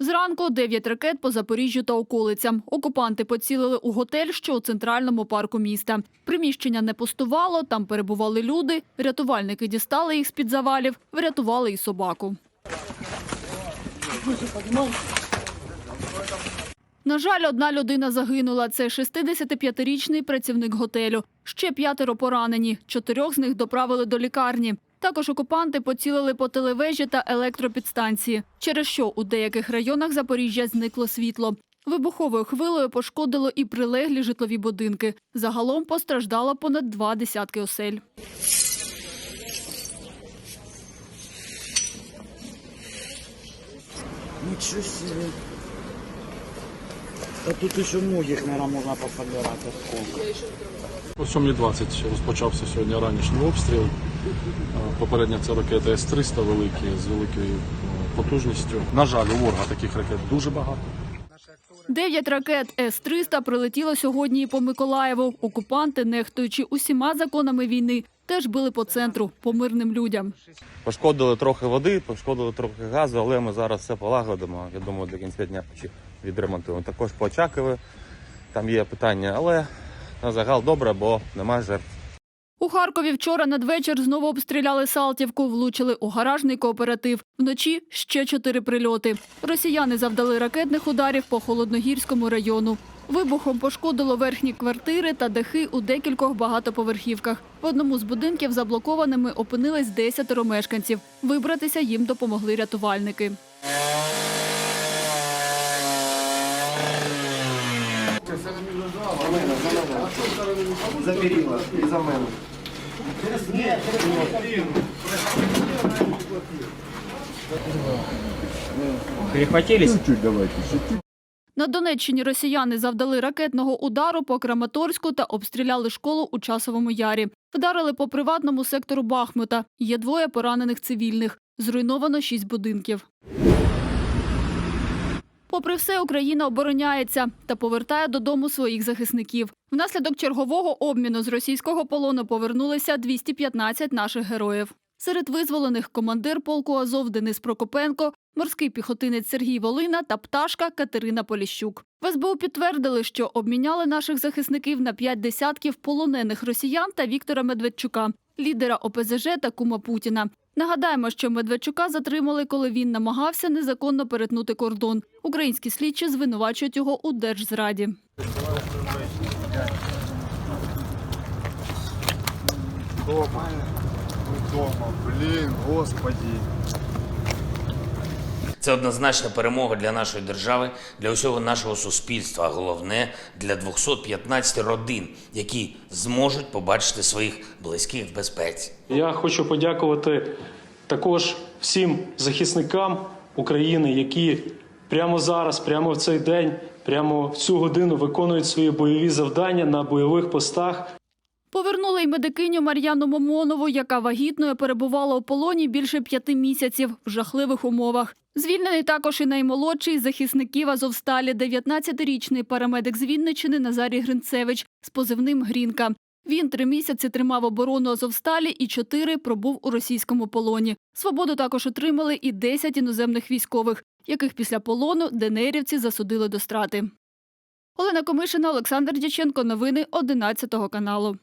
Зранку дев'ять ракет по Запоріжжю та околицям. Окупанти поцілили у готель, що у центральному парку міста. Приміщення не пустувало, там перебували люди. Рятувальники дістали їх з-під завалів, врятували і собаку. На жаль, одна людина загинула. Це 65-річний працівник готелю. Ще п'ятеро поранені. Чотирьох з них доправили до лікарні. Також окупанти поцілили по телевежі та електропідстанції, через що у деяких районах Запоріжжя зникло світло. Вибуховою хвилею пошкодило і прилеглі житлові будинки. Загалом постраждало понад два десятки осель. Ничего себе. А тут еще многих, можно пособирать осколков. О 7.20 розпочався сьогодні ранішній обстріл. Попередня це ракети С-300 великі з великою е, потужністю. На жаль, у ворога таких ракет дуже багато. Дев'ять ракет С-300 прилетіло сьогодні і по Миколаєву. Окупанти, нехтуючи усіма законами війни, теж били по центру, по мирним людям. Пошкодили трохи води, пошкодили трохи газу, але ми зараз все полагодимо. Я думаю, до кінця дня відремонтуємо. Також по Очакові там є питання, але на загал добре, бо немає жертв. У Харкові вчора надвечір знову обстріляли Салтівку, влучили у гаражний кооператив. Вночі ще чотири прильоти. Росіяни завдали ракетних ударів по Холодногірському району. Вибухом пошкодило верхні квартири та дахи у декількох багатоповерхівках. В одному з будинків заблокованими опинились десятеро мешканців. Вибратися їм допомогли рятувальники. Заберіла і за мене. Перехватились? На Донеччині росіяни завдали ракетного удару по Краматорську та обстріляли школу у Часовому Ярі. Вдарили по приватному сектору Бахмута. Є двоє поранених цивільних. Зруйновано шість будинків. Попри все, Україна обороняється та повертає додому своїх захисників. Внаслідок чергового обміну з російського полону повернулися 215 наших героїв. Серед визволених командир полку Азов Денис Прокопенко, морський піхотинець Сергій Волина та пташка Катерина Поліщук. В СБУ підтвердили, що обміняли наших захисників на п'ять десятків полонених росіян та Віктора Медведчука, лідера ОПЗЖ та кума Путіна. Нагадаємо, що Медведчука затримали, коли він намагався незаконно перетнути кордон. Українські слідчі звинувачують його у держзраді. Дома. Дома. Блін, господи. Це однозначна перемога для нашої держави, для усього нашого суспільства, а головне для 215 родин, які зможуть побачити своїх близьких в безпеці. Я хочу подякувати також всім захисникам України, які прямо зараз, прямо в цей день, прямо в цю годину виконують свої бойові завдання на бойових постах. Повернули й медикиню Мар'яну Момонову, яка вагітною перебувала у полоні більше п'яти місяців в жахливих умовах. Звільнений також і наймолодший захисників Азовсталі, 19-річний парамедик з Вінничини Назарій Гринцевич з позивним Грінка. Він три місяці тримав оборону Азовсталі і чотири пробув у російському полоні. Свободу також отримали і 10 іноземних військових, яких після полону денерівці засудили до страти. Олена Комишина, Олександр Дяченко. Новини 11 каналу.